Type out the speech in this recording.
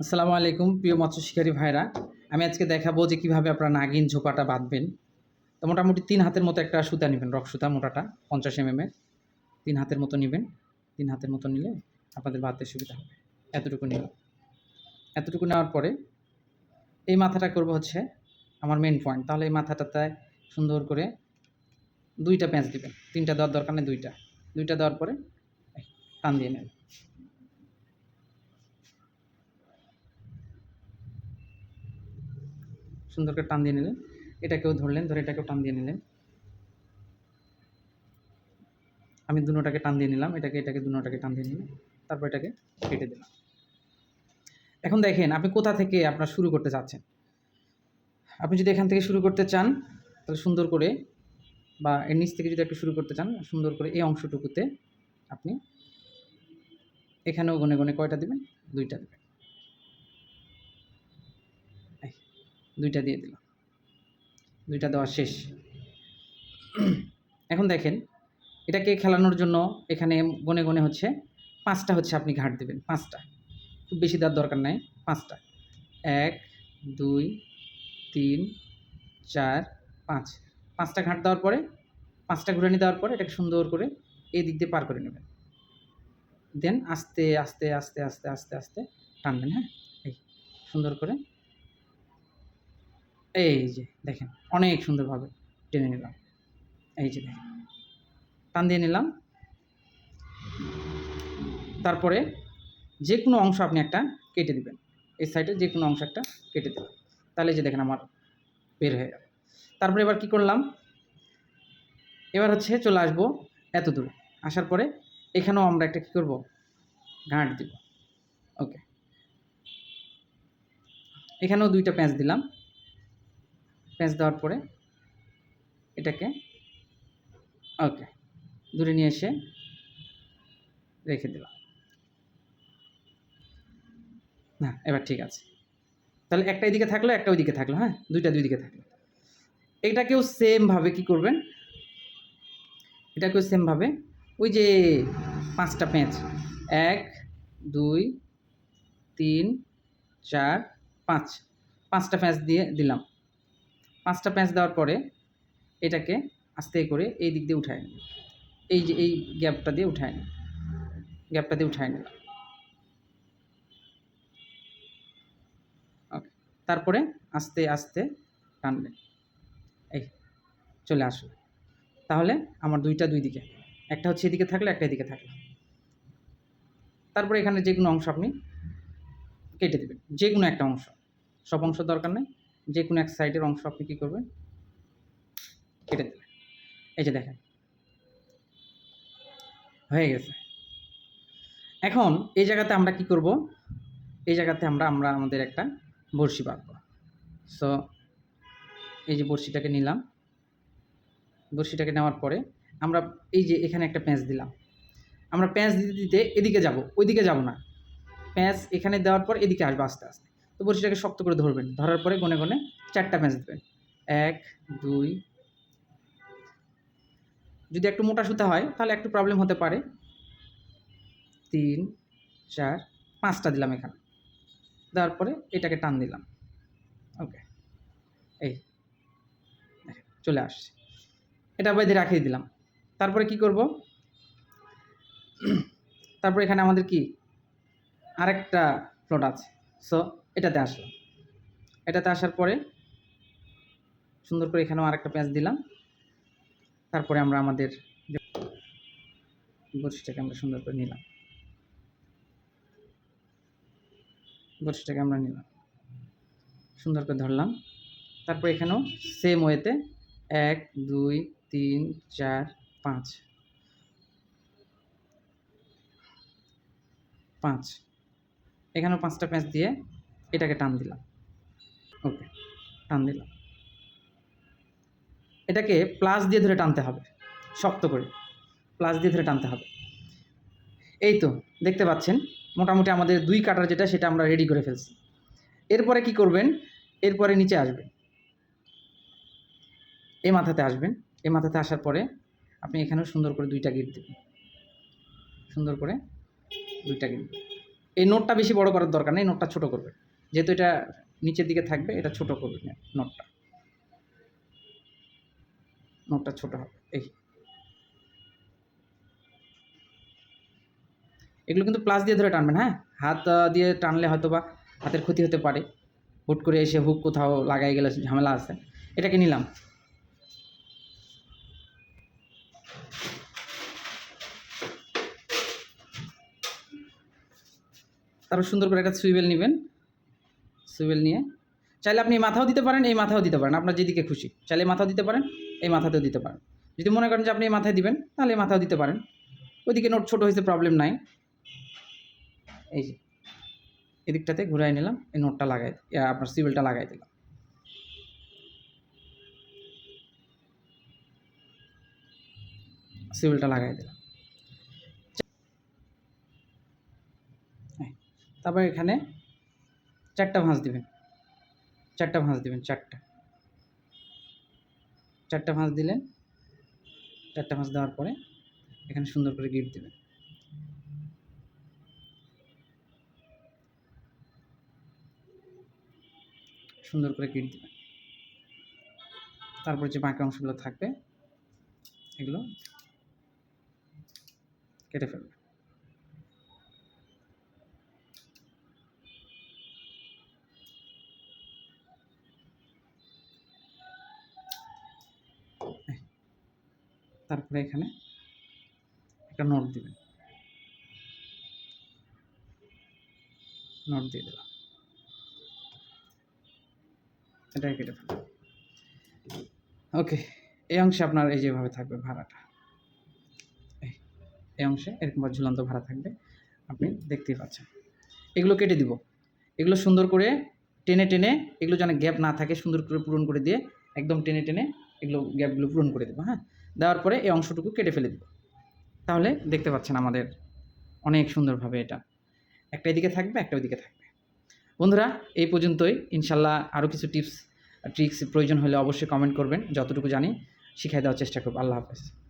আসসালামু আলাইকুম, প্রিয় মৎস্য শিকারী ভাইরা। আমি আজকে দেখাবো যে কীভাবে আপনারা নাগিন ঝোপাটা বাঁধবেন। তো মোটামুটি তিন হাতের মতো একটা সুতা নেবেন, রক সুতা মোটাটা, পঞ্চাশ এম এর। তিন হাতের মতো নেবেন, তিন হাতের মতো নিলে আপনাদের বাঁধতে সুবিধা হবে। এতটুকু নিলাম। এতটুকু নেওয়ার পরে এই মাথাটা করব হচ্ছে আমার মেন পয়েন্ট তাহলে এই মাথাটাতে সুন্দর করে দুইটা প্যাঁচ দিবেন। তিনটা দেওয়ার দরকার নেই, দুইটা। দুইটা দেওয়ার পরে টান দিয়ে নেন সুন্দর করে টান দিয়ে নিলেন। এটাকেও ধরলেন, ধরে এটাকেও টান দিয়ে নিলেন। আমি দুটোটাকে টান দিয়ে নিলাম, এটাকে এটাকে দুটোটাকে টান দিয়ে নিলাম, তারপর এটাকে কেটে দিলাম। এখন দেখেন আপনি কোথা থেকে আপনার শুরু করতে চাচ্ছেন। আপনি যদি এখান থেকে শুরু করতে চান, তাহলে সুন্দর করে বা এর নিচ থেকে যদি একটু শুরু করতে চান, সুন্দর করে এই অংশটুকুতে আপনি এখানেও গনে গনে কয়টা দেবেন? দুইটা দিবেন এই, দুইটা দিয়ে দিলাম। দুইটা দেওয়া শেষ। এখন দেখেন, এটাকে খেলানোর জন্য এখানে গনে গনে হচ্ছে পাঁচটা হচ্ছে আপনি ঘাট দেবেন, পাঁচটা। খুব বেশি দেওয়ার দরকার নাই, পাঁচটা। এক, দুই, তিন, চার, পাঁচ। পাঁচটা ঘাট দেওয়ার পরে, পাঁচটা ঘুরানি দেওয়ার পরে এটাকে সুন্দর করে এই দিক দিয়ে পার করে নেবেন। দেন আস্তে আস্তে আস্তে আস্তে আস্তে আস্তে টানবেন হ্যাঁ? এই সুন্দর করে এই যে দেখেন, অনেক সুন্দরভাবে টেনে নিলাম। এই যে দেখেন, টান দিয়ে নিলাম। তারপরে যে কোনো অংশ আপনি একটা কেটে দিবেন। এই সাইডে যে কোনো অংশ একটা কেটে দেবেন। তাহলে যে দেখেন আমার বের হয়ে গেল। তারপরে এবার কি করলাম? এবার হচ্ছে চলে আসব এত দূরে। আসার পরে এখানেও আমরা একটা কী করব? গাঁট দিব। ওকে। এখানেও দুইটা প্যাঁচ দিলাম। প্যাঁচ দেওয়ার পরে এটাকে, ওকে দূরে নিয়ে এসে রেখে দিলাম। না, এবার ঠিক আছে। তাহলে একটা এদিকে থাকল, একটা ওইদিকে থাকল হ্যাঁ? দুইটা দুই দিকে থাকল। এটাকেও সেমভাবে কি করবেন? এটাকেও সেমভাবে ওই যে পাঁচটা পেঁচ এক, দুই, তিন, চার, পাঁচ, পাঁচটা প্যাঁচ দিয়ে দিলাম। পাঁচটা প্যাঁচ দেওয়ার পরে এটাকে আস্তে করে এই দিক দিয়ে উঠায় নিই এই যে এই গ্যাপটা দিয়ে উঠায় নিই গ্যাপটা দিয়ে উঠায় নিলাম ওকে তারপরে আস্তে আস্তে টানবেন এই চলে আসলো তাহলে আমার দুইটা দুই দিকে। একটা হচ্ছে এদিকে থাকলে, একটা এদিকে থাকল। তারপরে এখানে যে কোনো অংশ আপনি কেটে দেবেন। যে কোনো একটা অংশ। সব অংশ দরকার নেই। যে কোনো এক সাইডের অংশ আপনি কী করবেন? কেটে দেবেন। এই যে দেখেন। হয়ে গেছে। এখন এই জায়গাতে আমরা কি করব? এই জায়গাতে আমরা আমরা আমাদের একটা বড়শি বাঁধব। সো এই যে বড়শিটাকে নিলাম। বড়শিটাকে নেওয়ার পরে আমরা এই যে এখানে একটা প্যাঁচ দিলাম। আমরা প্যাঁচ দিতে দিতে এদিকে যাব, ওইদিকে যাব না। প্যাঁচ এখানে দেওয়ার পর এদিকে আসব আস্তে আস্তে। তো বড়শিটাকে শক্ত করে ধরবেন। ধরার পরে গনে গনে চারটা প্যাঁচ দেবেন। এক, দুই। যদি একটু মোটা সুতা হয়, তাহলে একটু প্রবলেম হতে পারে। তিন, চার, পাঁচটা দিলাম এখানে। দেওয়ার পরে এটাকে টান দিলাম। ওকে এই চলে আসছে। এটা বেঁধে রাখিয়ে দিলাম। তারপরে কি করব? তারপরে এখানে আমাদের কি? আরেকটা প্লট আছে। সো এটাতে আসলাম। এটাতে আসার পরে সুন্দর করে এখানেও আরেকটা পেঁয়াজ দিলাম। তারপরে আমরা আমাদের বড়শিটাকে আমরা সুন্দর করে নিলাম। বড়শিটাকে আমরা নিলাম। সুন্দর করে ধরলাম। তারপর এখানেও সেম ওয়েতে এক, দুই, তিন, চার, পাঁচ। পাঁচ। এখানেও পাঁচটা প্যাঁচ দিয়ে এটাকে টান দিলাম। ওকে, টান দিলাম। এটাকে প্লাস দিয়ে ধরে টানতে হবে, শক্ত করে। প্লাস দিয়ে ধরে টানতে হবে। এই তো, দেখতে পাচ্ছেন, মোটামুটি আমাদের দুই কাটার যেটা, সেটা আমরা রেডি করে ফেলছি। এরপরে কি করবেন? এরপরে নিচে আসবেন। এ মাথাতে আসবেন। এ মাথাতে আসার পরে আপনি এখানেও সুন্দর করে দুইটা গিট দেবেন। সুন্দর করে দুইটা গিট এই নোটটা বেশি বড় করার দরকার নেই, নোটটা ছোট করবে যেহেতু এটা নিচের দিকে থাকবে, এটা ছোট করবে নোটটা নোটটা ছোট হবে, এই। এগুলো কিন্তু প্লাস দিয়ে ধরে টানবেন হ্যাঁ? হাত দিয়ে টানলে হয়তো বা হাতের ক্ষতি হতে পারে। হুট করে এসে হুক কোথাও লাগাই গেলে ঝামেলা আছে। এটাকে নিলাম। তারপর সুন্দর করে একটা সুইবেল নেবেন। সুইবেল নিয়ে। চাইলে আপনি এই মাথাও দিতে পারেন, এই মাথাও দিতে পারেন। আপনার যেদিকে খুশি। চাইলে মাথাও দিতে পারেন, এই মাথাতেও দিতে পারেন। যদি মনে করেন যে আপনি এই মাথায় দিবেন, তাহলে এই মাথাও দিতে পারেন। ওইদিকে নোট ছোটো হয়েছে, প্রবলেম নাই। এই যে, এদিকটাতে ঘুরাই নিলাম, এই নোটটা লাগাই আপনার সিভিলটা লাগাই দিলাম। সিভিলটা লাগাই দিলাম। তারপর এখানে চারটা ভাঁজ দিবেন। চারটা ভাঁজ দিবেন, চারটা। চারটা ভাঁজ দিলেন, চারটা ভাঁজ দেওয়ার পরে এখানে সুন্দর করে গিট দেবেন। সুন্দর করে গিট দেবেন। তারপর যে বাকি অংশগুলো থাকবে, এগুলো কেটে ফেলবে তারপরে এখানে একটা নোট দিবেন। নোট দিয়ে দিলাম। এটাই কেটে ফেলুন ওকে এই অংশে আপনার এই যেভাবে থাকবে ভাড়াটা। এই অংশে এরকম ভাবে ঝুলন্ত ভাড়া থাকবে, আপনি দেখতেই পাচ্ছেন। এগুলো কেটে দিব। এগুলো সুন্দর করে টেনে টেনে এগুলো যেন গ্যাপ না থাকে, সুন্দর করে পূরণ করে দিয়ে একদম টেনে টেনে এগুলো গ্যাপগুলো পূরণ করে দেবো হ্যাঁ? দেওয়ার পরে এই অংশটুকু কেটে ফেলে দেবো। তাহলে দেখতে পাচ্ছেন আমাদের অনেক সুন্দরভাবে এটা একটা এদিকে থাকবে, একটা ওইদিকে থাকবে। বন্ধুরা, এই পর্যন্তই। ইনশাল্লাহ আরও কিছু টিপস, ট্রিক্স, প্রয়োজন হলে অবশ্যই কমেন্ট করবেন। যতটুকু জানি শিখাই দেওয়ার চেষ্টা করব। আল্লাহ হাফেজ।